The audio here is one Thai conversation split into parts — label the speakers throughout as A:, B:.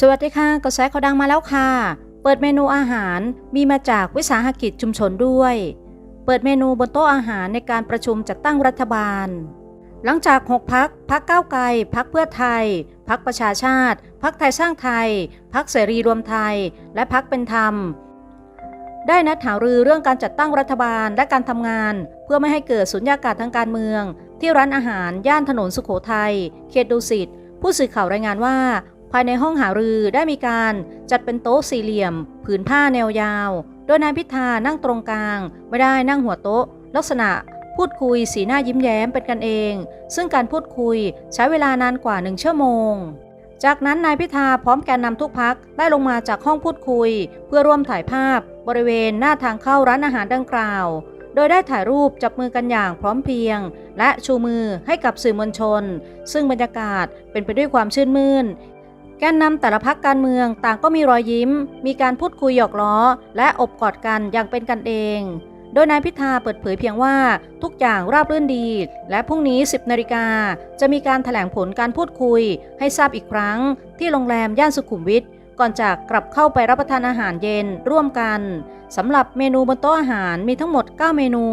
A: สวัสดีค่ะกระแสข่าวดังมาแล้วค่ะ เปิดเมนูอาหารมีมาจากวิสาหกิจชุมชนด้วย เปิดเมนูบนโต๊ะอาหารในการประชุมจัดตั้งรัฐบาล หลังจาก 6 พัก พักก้าวไกล พักเพื่อไทย พักประชาชาติ พักไทยสร้างไทย พักเสรีรวมไทย และพักเป็นธรรม ได้นัดหารือเรื่องการจัดตั้งรัฐบาลและการทำงาน เพื่อไม่ให้เกิดสุญญากาศทางการเมือง ที่ร้านอาหารย่านถนนสุขโขทัยเขตดุสิตผู้สื่อข่าวรายงานว่า ภายในห้องหารือได้มีการจัดเป็นโต๊ะสี่เหลี่ยม ผืนผ้าแนวยาว โดยนายพิธานั่งตรงกลาง ไม่ได้นั่งหัวโต๊ะ ลักษณะพูดคุยสีหน้ายิ้มแย้มเป็นกันเอง ซึ่งการพูดคุยใช้เวลานานกว่าหนึ่งชั่วโมง จากนั้นนายพิธาพร้อมแกนนำทุกพักได้ลงมาจากห้องพูดคุย เพื่อร่วมถ่ายภาพ บริเวณหน้าทางเข้าร้านอาหารดังกล่าว โดยได้ถ่ายรูปจับมือกันอย่างพร้อมเพรียง และชูมือให้กับสื่อมวลชน ซึ่งบรรยากาศเป็นไปด้วยความชื่นมื่น แกนนำแต่ละพักการเมืองต่างก็มีรอยยิ้ม มีการพูดคุยหยอกล้อ และอบกอดกันอย่างเป็นกันเอง โดยนายพิธาเปิดเผยเพียงว่าทุกอย่างราบรื่นดี และพรุ่งนี้ 10นาฬิกาจะมีการถแถลงผลการพูดคุย ให้ทราบอีกครั้ง ที่โรงแรมย่านสุขุมวิทก่อนจากกลับเข้าไปรับประทานอาหารเย็นร่วมกันสำหรับเมนูบนโต๊ะอาหารมีทั้งหมด 9 เมนู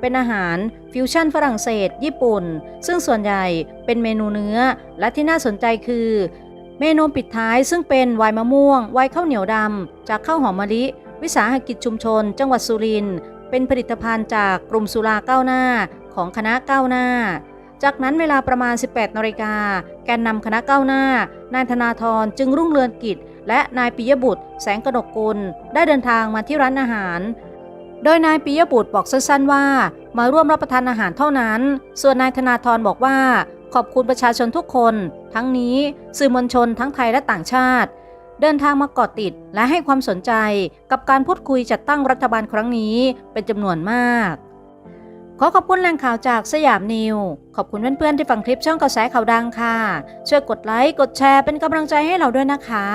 A: เป็นอาหารฟิวชั่นฝรั่งเศส ญี่ปุ่น ซึ่งส่วนใหญ่เป็นเมนูเนื้อ และที่น่าสนใจคือ เมนูปิดท้ายซึ่งเป็นไวน์มะม่วงไวน์ข้าวเหนียวดำจากข้าวหอมมะลิ วิสาหกิจชุมชน จังหวัดสุรินทร์เป็นผลิตภัณฑ์จากกลุ่มสุราก้าวหน้าของคณะก้าวหน้า จากนั้นเวลาประมาณ 18นาฬิกาแกนนำคณะก้าวหน้า นายธนาธรจึงรุ่งเรืองกิจ และนายปิยบุตร แสงกนกกุล ได้เดินทางมาที่ร้านอาหาร โดยนายปิยบุตรบอกสั้นๆว่า มาร่วมรับประทานอาหารเท่านั้น ส่วนนายธนาธรบอกว่า ขอบคุณประชาชนทุกคน ทั้งนี้สื่อมวลชนทั้งไทยและต่างชาติ เดินทางมาเกาะติดและให้ความสนใจกับการพูดคุยจัดตั้งรัฐบาลครั้งนี้เป็นจำนวนมาก ขอขอบคุณแหล่งข่าวจากสยามนิว ขอบคุณเพื่อนๆที่ฟังคลิปช่องกระแสข่าวดังค่ะ ช่วยกดไลค์กดแชร์เป็นกำลังใจให้เราด้วยนะคะ